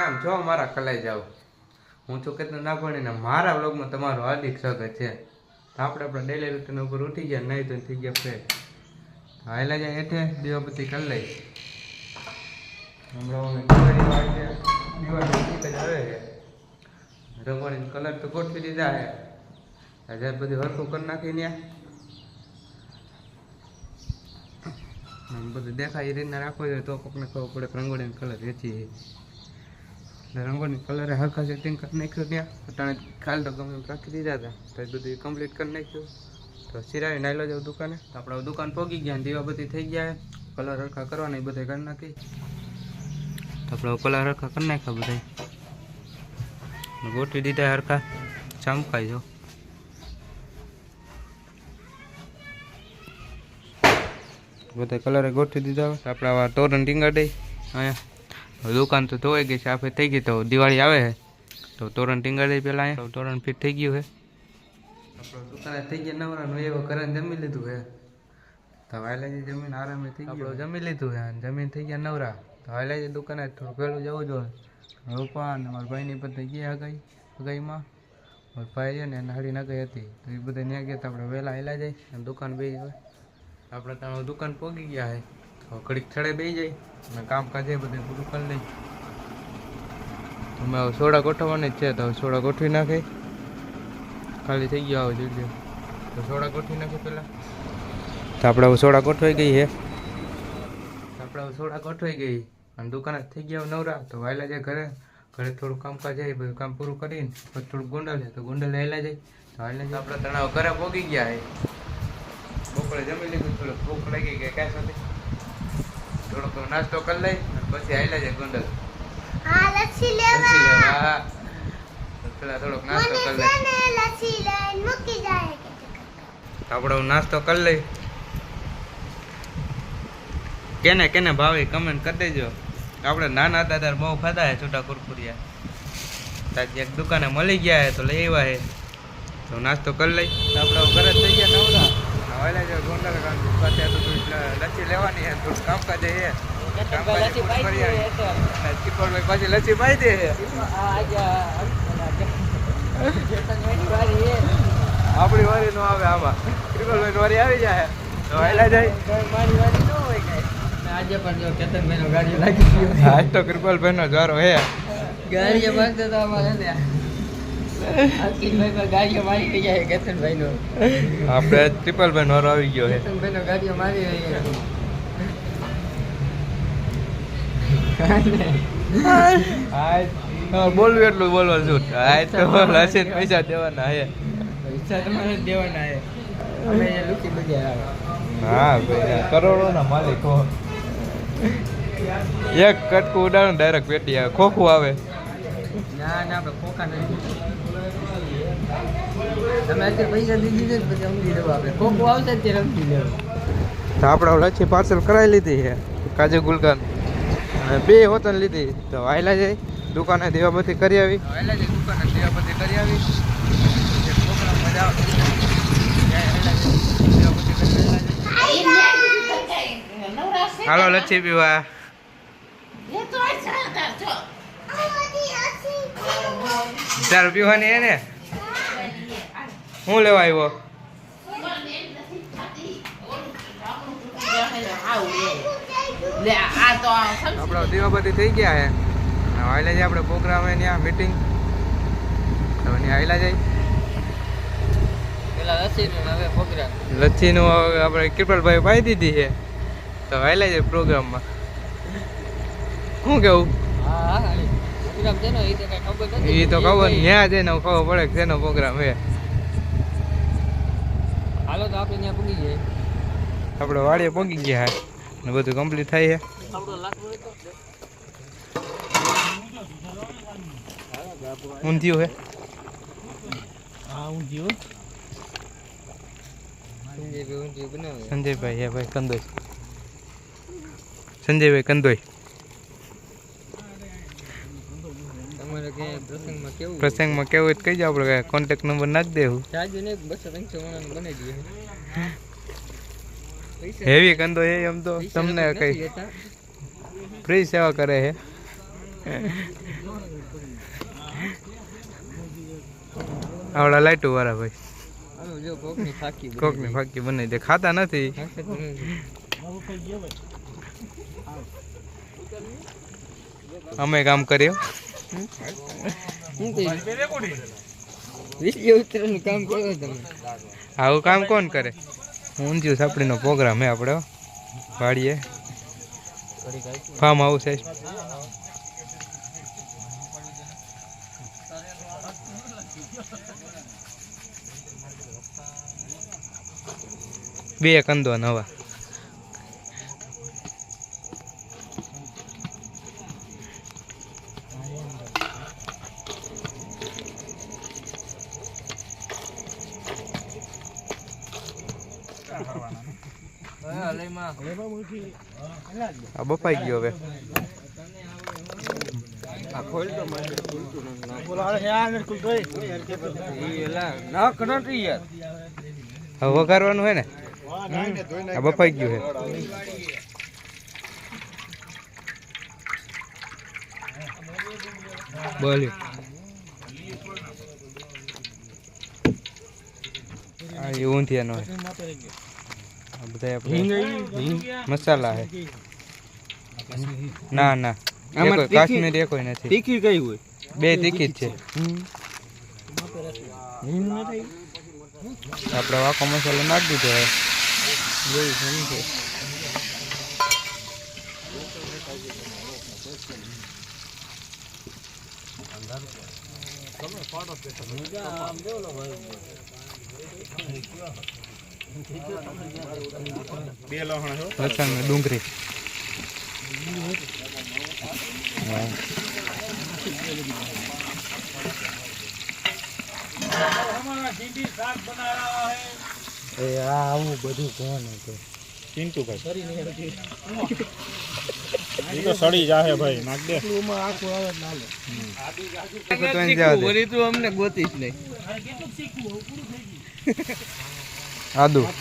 કેમ છો મારા કલાઈ જાવ હું છું કેતન નાગવાણીને મારા વ્લોગમાં તમારું હાર્દિક સ્વાગત છે. આપણે આપણા ડેલી રૂટીન ઉપર ઉઠી ગયા નહીં તો થઈ ગયા ફ્રેશ હાલા જાય હેઠે, દીવાબત્તી કરી લઈ. હમણાં દિવાળી કલર તો ગોઠવી દીધા છે. હજાર બધું હરખું કરી નાખી ત્યાં આમ બધું દેખાય એ રીતના રાખવું જોઈએ તો કોકને ખબર પડે રંગોળીનો કલર વેચી રંગોળી કલરે હરખા સેટિંગ કરી નાખ્યું ત્યાં. અટાણે ખાલી તો ગમે એમ રાખી દીધા હતા. તો બધું કમ્પ્લીટ કરી નાખ્યું. તો સિરાવી નાયલો જાવ દુકાને. તો આપણે દુકાન પહોંચી ગયા દીવા બધી થઈ ગયા કલર હરખા કરવાના એ બધા કરી નાખી. તો આપણે કલર હરખા કરી નાખ્યા બધા ગોઠવી દીધા હરખા. ચમકાઈ જો. બધા કલરે ગોઠવી દીધા. આપણે આ તોરણ ટીંગાડી અહીંયા. હવે દુકાન તો ધોવાઈ ગઈ છે આપણે થઈ ગઈ તો દિવાળી આવે છે તો તોરણ ટીંગાડી પહેલાં અહીંયા. તોરણ ફિટ થઈ ગયું છે આપણો દુકાને થઈ ગયા નવરાનું એવો કરીને જમી લીધું છે તો વાયલાજી જમીન આરામે થઈ ગયું જમી લીધું છે અને જમીન થઈ ગયા નવરા. તો વાયલાજી દુકાને થોડું વહેલું જવું જોઈએ. રૂપા અને મારા ભાઈની બધા ગયા હગાઈ હગાઈમાં. મારા ભાઈ છે ને હાડી નગાઈ હતી. તો એ બધા ત્યાં ગયા તો આપણે વહેલા હેલા જાય અને દુકાન બે આપણે ત્યાં દુકાન પહોંચી ગયા છે તો ઘડીક છડે બેસી જાય અને કામકાજ એ બધું પૂરું કરી લઈ અમે હવે સોડા ગોઠવવાની જ છે, તો સોડા ગોઠવી નાખે. ખાલી થઈ ગયા હવે લો. તો સોડા ગોઠવી નાખે પહેલાં. તો આપણે હવે સોડા ગોઠવાઈ ગઈ તો આપણે હવે સોડા ગોઠવાઈ ગઈ. અને દુકાને થઈ ગયા નવરા. તો વાયલા જાય ઘરે. ઘરે થોડું કામકાજ જાય બધું કામ પૂરું કરીને પછી થોડુંક ગોંડલ તો ગોંડલ આવેલા જાય. તો વાયલા જાય. આપણે તણાવ ઘરે પહોંચી ગયા છે બપોરે જમી લીધું થોડું ભૂખ લાગી ગઈ કાંઈ સાથે થોડોક નાસ્તો કરી લઈ અને પછી આવેલા જાય ગોંડલ હા લચ્છી લસ્સી લેવા લેવા તો પેલા થોડોક નાસ્તો મને કરી છે લઈ ને લચ્છી લઈને મૂકી જાય તો આપણે હવે નાસ્તો કરી લઈ કેને કેને ભાવે કમેન્ટ કરી દેજો આપણે નાના હતા ત્યારે બહુ ખાધા હે છૂટા કુરકુરિયા તાજી એક દુકાને મળી ગયા હે તો લઈ આવ્યા હે તો નાસ્તો કરી લઈ તો આપણે હવે ઘરે જ થઈ ગયા નવરા હવે જો ગોંડલ ગામ પાસે તો થોડી લચ્છી લેવાની હે થોડું કામકાજ હે ચીપળભાઈ પાછી લચ્છી પાઈ દે આપણી વારી નો આવે આમાં. ત્રિપલભાઈ વારી આવી જાય. તો હાલ્યા જાય. આજે પણ જો કેતનભાઈ નો ગાડી લાગી ગયો. આજ તો કૃપાલભાઈ નો દ્વારો હે ગાડી બાંધતો તો અમારે ને નો આપણે ત્રિપલભાઈ બેન વારો આવી ગયો ગાડીઓ મારી રહી બોલવું એટલું બોલવા છું આ તો હશે પૈસા દેવાના હે પૈસા તમારે દેવાના હે અમે લુકી હા ભાઈ કરોડો ના માલિક. હો એક કટકું ઉડાડો ડાયરેક્ટ પેટી આવે. ખોખું આવે. ના ના આપણે ખોખા નથી. તમે અત્યારે પૈસા દીધી છે પછી સમજી લેવું આપણે ખોખું આવશે ત્યારે સમજી લેવું. તો આપણે લચ્છી પાર્સલ કરાવી લીધી છે કાજુ ગુલકન. અને બે હોતન લીધી. તો વાયલા જાય દુકાને દેવાબતી કરી આવી. આયલા જાય દુકાને દીવાબત્તી કરી આવી. મજા આવતી. હાલો લચ્છી પીવા. ચાર પીવાની હે ને? હું લેવા આવ્યો? આપણો દીવાબત્તી થઈ ગયા હે. આવેલા જઈએ જાય આપણે પ્રોગ્રામ હે ત્યાં મીટિંગ તો ત્યાં હવે પ્રોગ્રામ. લચ્છીનું હવે આપણે કિરપાલભાઈ પાઈ દીધી છે. તો આવેલા જાય પ્રોગ્રામમાં. શું કેવું? હા હા છે એ તો ખબર નથી એ તો ખબર ત્યાં જઈને ખબર પડે કે શેનો પ્રોગ્રામ છે હાલો તો આપણે ત્યાં પૂગી જાય આપણે વાડીએ પહોંચી ગયા હે. ને બધું કમ્પ્લીટ થાય છે ઊંધિયું હે. હા ઊંધિયું. સંજયભાઈ ઊંધિયું બનાવે. સંજયભાઈ હે ભાઈ કંદોઈ. સંજયભાઈ કંદોઈ. પ્રસંગમાં કેવું હોય કઈ આપણે કોન્ટેક્ટ નંબર નાખી દેવું હેવી કંદો એ એમ તો તમને કઈ ફ્રી સેવા કરે છે આવડા લાઈટું વાળા ભાઈ કોકની ફાકી બનાવી દે ખાતા નથી અમે કામ કર્યું શું કામ કરો તમે આવું કામ કોણ કરે? ઊંધિયું સાપડીનો પ્રોગ્રામ હે આપણે હો. વાડીએ. ફાર્મ હાઉસ છે બે કંદો નવા આ બફાઈ ગયો હવે. આ ખોલ તો મારે ખુલતું નથી. ઈ એલા નાક નથી યાર. હવે વઘારવાનું હોય ને? આ બફાઈ ગયું હે. બોલ્યું. આ ઊંધિયાનો હે. આ બધા આપણે મસાલા હે ના ના આમાં એકોય તીખી- કાશ્મીરી એકોય નથી તીખી કઈ હોય બે તીખી જ છે આપણે વાકો મસાલો નાખી દીધો હવે જોઈ શું છે લસણ ને ડુંગળી હા. ઈ તો સડી જાહે ભાઈ નાખ દે. તો આવે તું અમને ગોતીશ નહીં. આદુ. આ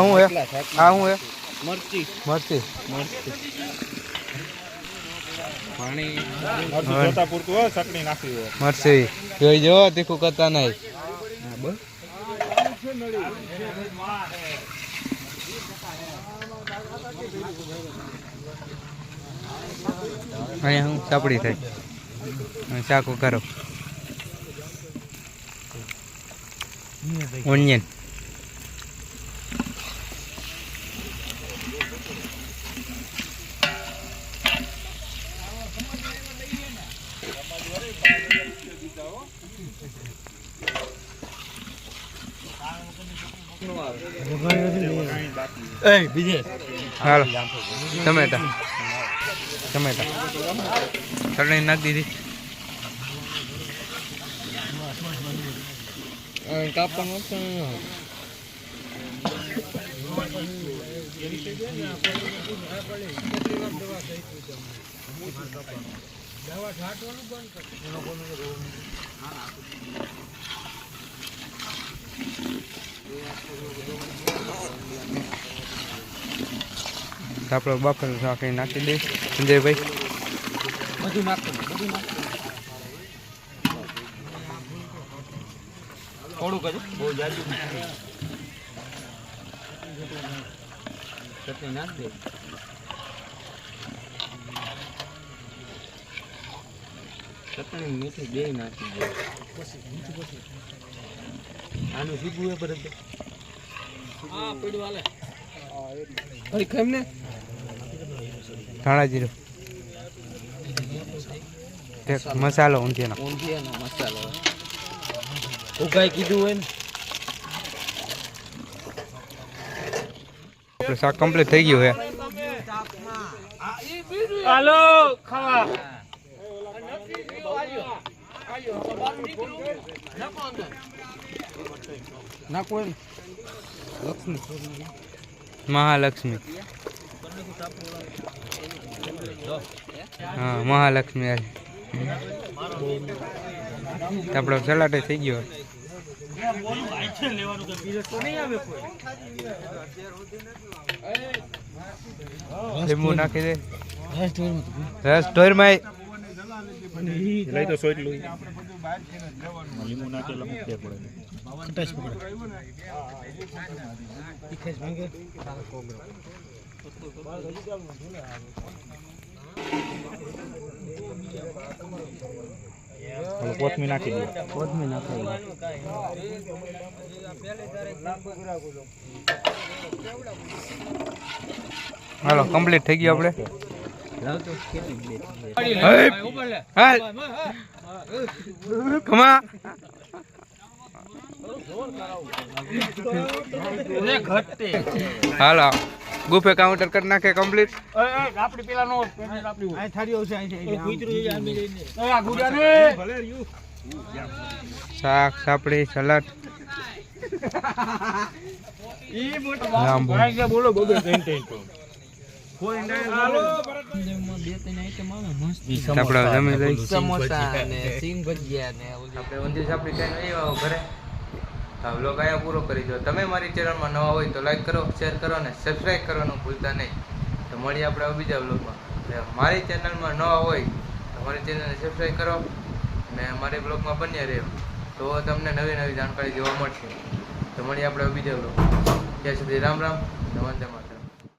શું હે? આ શું હે? મરચી. મરચી. હોય મરચી જોઈ જો, તીખું કરતા નહીં. અહીંયા હું સાપડી થાય. ચાકુ કરો ઓનિયન હાલો. ટમેટા ટમેટા ચટણી નાખી દીધી. કાપવાનું તો આપણો બાફેલું શાક બફર નાખી દે. સંજયભાઈ. બધું નાખવાનું બધું નાખવાનું થોડુંક જ. બહુ જાજુ ચટણી નાખ દે ચટણી મીઠી બે નાખી દે આનું સીધું એ બરાબર હા પડ્યું હાલે. ભાઈ કેમ ને ધાણા જીરું મસાલો ઊંધિયાનો. ઊંધિયાનો મસાલો. ઉગાઈ કીધું હોય ને? આપણું શાક કમ્પ્લીટ થઈ ગયું હે. હાલો લક્ષ્મી મહાલક્ષ્મી. હા મહાલક્ષ્મી આવી. આપણો સલાટે થઈ ગયો. લીંબુ નાખી દે. રસ ઢોરમાં લઈ તો સોટલું લીંબુ નાખે એટલે મૂકે પડે હવે કોથમી નાખી દો હાલો કમ્પ્લીટ થઈ ગયું આપણે? હાલો. ગુફે કાઉન્ટર કરી નાખે કમ્પ્લીટ આપડી પેલા નો શાક સાપડી સલાડ. બોલો બોલો ત્રણ ત્રણ બે ત્રણ આઈટમ આવે મસ્ત. આપણે જમી લઈ. સમોસા ને સિંગ ભજીયા ને આપડે આપણે ઊંધી સાપડી ખાઈને આવો ઘરે. આ vlog અહીંયા પૂરો કરી દો. તમે મારી ચેનલમાં નવા હોય તો લાઈક કરો શેર કરો અને સબસ્ક્રાઈબ કરવાનું ભૂલતા નહીં. તો મળીએ આપણે બીજા વ્લોગમાં મારી ચેનલમાં નવા હોય તો મારી ચેનલને સબસ્ક્રાઈબ કરો અને મારી બ્લોગમાં બન્યા રહ્યો તો તમને નવી નવી જાણકારી જોવા મળશે. તો મળીએ આપણે બીજા વ્લોગ ત્યાં સુધી રામ રામ નમન માતરમ.